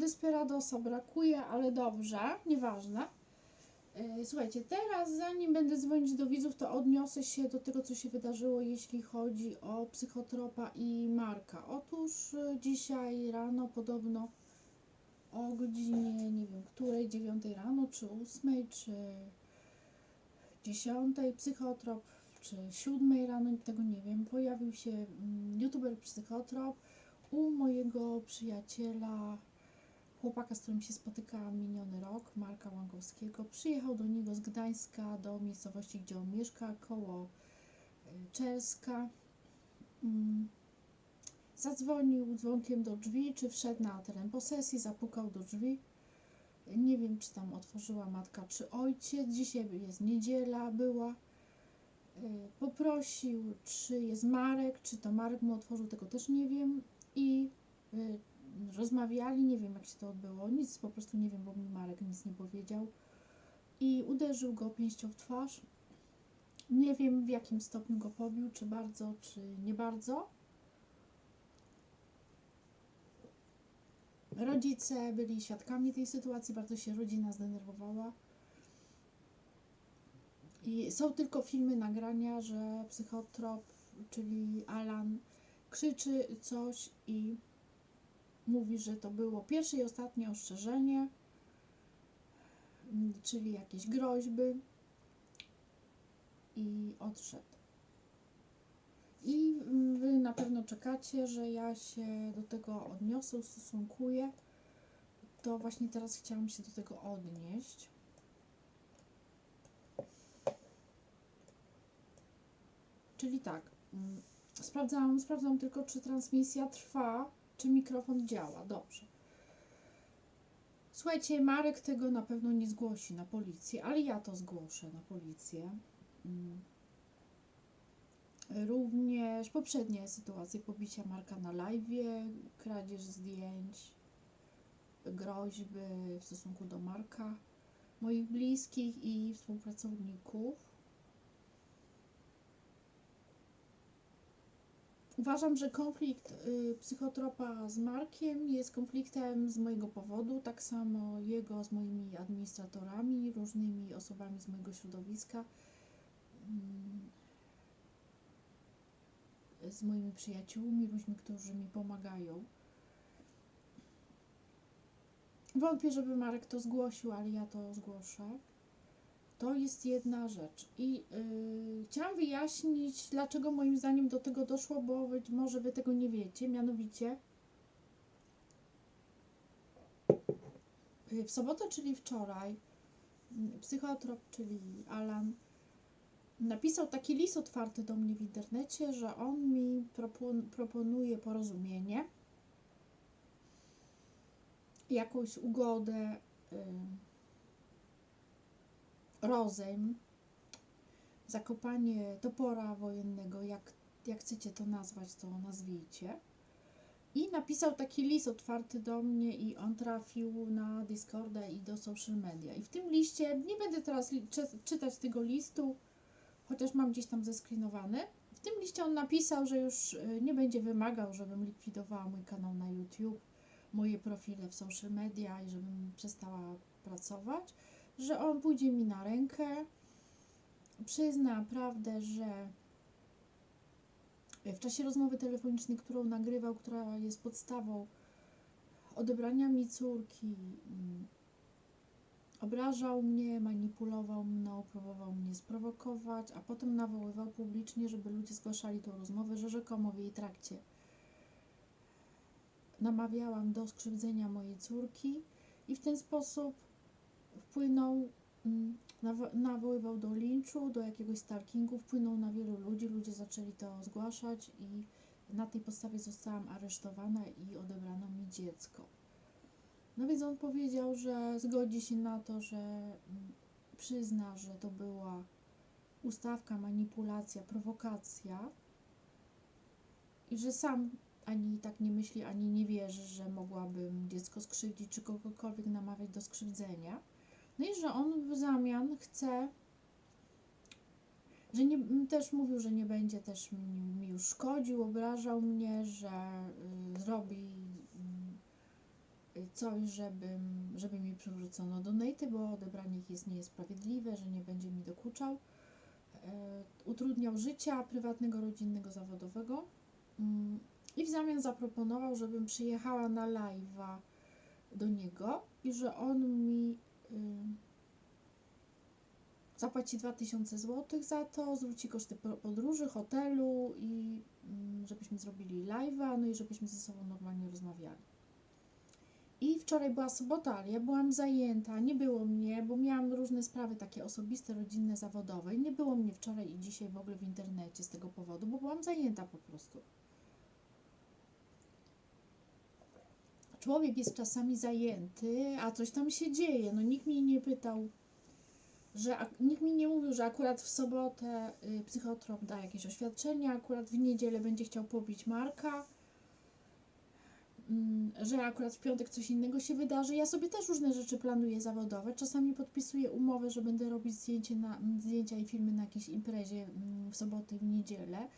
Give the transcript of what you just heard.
Desperadosa brakuje, ale dobrze, nieważne. E, Słuchajcie, teraz zanim będę dzwonić do widzów, to odniosę się do tego, co się wydarzyło, jeśli chodzi o psychotropa i Marka. Otóż e, dzisiaj rano podobno o godzinie, nie wiem której, 9 rano, czy 8, czy 10 psychotrop, czy 7 rano, tego nie wiem, pojawił się mm, youtuber psychotrop u mojego przyjaciela, chłopaka, z którym się spotykałam miniony rok, Marka Łangowskiego. Przyjechał do niego z Gdańska, do miejscowości, gdzie on mieszka, koło y, Czerska. Mm. Zadzwonił dzwonkiem do drzwi, czy wszedł na teren posesji, zapukał do drzwi. Nie wiem, czy tam otworzyła matka, czy ojciec. Dzisiaj jest niedziela, była. Y, Poprosił, czy jest Marek, czy to Marek mu otworzył, tego też nie wiem. I y, rozmawiali, nie wiem jak się to odbyło, nic po prostu nie wiem, bo mi Marek nic nie powiedział. I uderzył go pięścią w twarz. Nie wiem w jakim stopniu go pobił, czy bardzo, czy nie bardzo. Rodzice byli świadkami tej sytuacji, bardzo się rodzina zdenerwowała. I są tylko filmy, nagrania, że psychotrop, czyli Alan, krzyczy coś i mówi, że to było pierwsze i ostatnie ostrzeżenie, mm, czyli jakieś groźby i odszedł. I wy na pewno czekacie, że ja się do tego odniosę, ustosunkuję. To właśnie teraz chciałam się do tego odnieść. Czyli tak, mm, sprawdzam, sprawdzam tylko, czy transmisja trwa, czy mikrofon działa. Dobrze. Słuchajcie, Marek tego na pewno nie zgłosi na policję, ale ja to zgłoszę na policję. Mm. Również poprzednie sytuacje pobicia Marka na live, kradzież zdjęć, groźby w stosunku do Marka, moich bliskich i współpracowników. Uważam, że konflikt y, psychotropa z Markiem jest konfliktem z mojego powodu, tak samo jego z moimi administratorami, różnymi osobami z mojego środowiska, mm, z moimi przyjaciółmi, ludźmi, którzy mi pomagają. Wątpię, żeby Marek to zgłosił, ale ja to zgłoszę. To jest jedna rzecz. I yy, chciałam wyjaśnić, dlaczego moim zdaniem do tego doszło, bo być może wy tego nie wiecie. Mianowicie yy, w sobotę, czyli wczoraj, yy, psychotrop, czyli Alan, napisał taki list otwarty do mnie w internecie, że on mi propon- proponuje porozumienie, jakąś ugodę. Yy, rozejm, zakopanie topora wojennego, jak, jak chcecie to nazwać, to nazwijcie. I napisał taki list otwarty do mnie i on trafił na Discorda i do social media. I w tym liście, nie będę teraz czy, czytać tego listu, chociaż mam gdzieś tam zeskrinowany. W tym liście on napisał, że już y, nie będzie wymagał, żebym likwidowała mój kanał na YouTube, moje profile w social media i żebym przestała pracować że on pójdzie mi na rękę, przyzna prawdę, że w czasie rozmowy telefonicznej, którą nagrywał, która jest podstawą odebrania mi córki, mm, obrażał mnie, manipulował mną, próbował mnie sprowokować, a potem nawoływał publicznie, żeby ludzie zgłaszali tą rozmowę, że rzekomo w jej trakcie namawiałam do skrzywdzenia mojej córki i w ten sposób wpłynął, mm, nawo- nawoływał do linczu, do jakiegoś stalkingu, wpłynął na wielu ludzi, ludzie zaczęli to zgłaszać i na tej podstawie zostałam aresztowana i odebrano mi dziecko. No więc on powiedział, że zgodzi się na to, że mm, przyzna, że to była ustawka, manipulacja, prowokacja i że sam ani tak nie myśli, ani nie wierzy, że mogłabym dziecko skrzywdzić, czy kogokolwiek namawiać do skrzywdzenia. I że on w zamian chce, że nie, też mówił, że nie będzie też mi, już szkodził, obrażał mnie, że y, zrobi y, coś, żebym, żeby mi przywrócono donaty, bo odebranie ich jest niesprawiedliwe, że nie będzie mi dokuczał. E, utrudniał życia prywatnego, rodzinnego, zawodowego. Mm, I w zamian zaproponował, żebym przyjechała na live'a do niego i że on mi y, zapłaci 2000 zł za to, zwróci koszty po- podróży, hotelu i mm, żebyśmy zrobili live'a, no i żebyśmy ze sobą normalnie rozmawiali. I wczoraj była sobota, ale ja byłam zajęta, nie było mnie, bo miałam różne sprawy takie osobiste, rodzinne, zawodowe i nie było mnie wczoraj i dzisiaj w ogóle w internecie z tego powodu, bo byłam zajęta po prostu. Człowiek jest czasami zajęty, a coś tam się dzieje. No nikt mnie nie pytał, że nikt mi nie mówił, że akurat w sobotę y, psychotrop da jakieś oświadczenie, akurat w niedzielę będzie chciał pobić Marka, mm, że akurat w piątek coś innego się wydarzy. Ja sobie też różne rzeczy planuję zawodowe. Czasami podpisuję umowę, że będę robić zdjęcie na, m, zdjęcia i filmy na jakiejś imprezie mm, w sobotę i w niedzielę.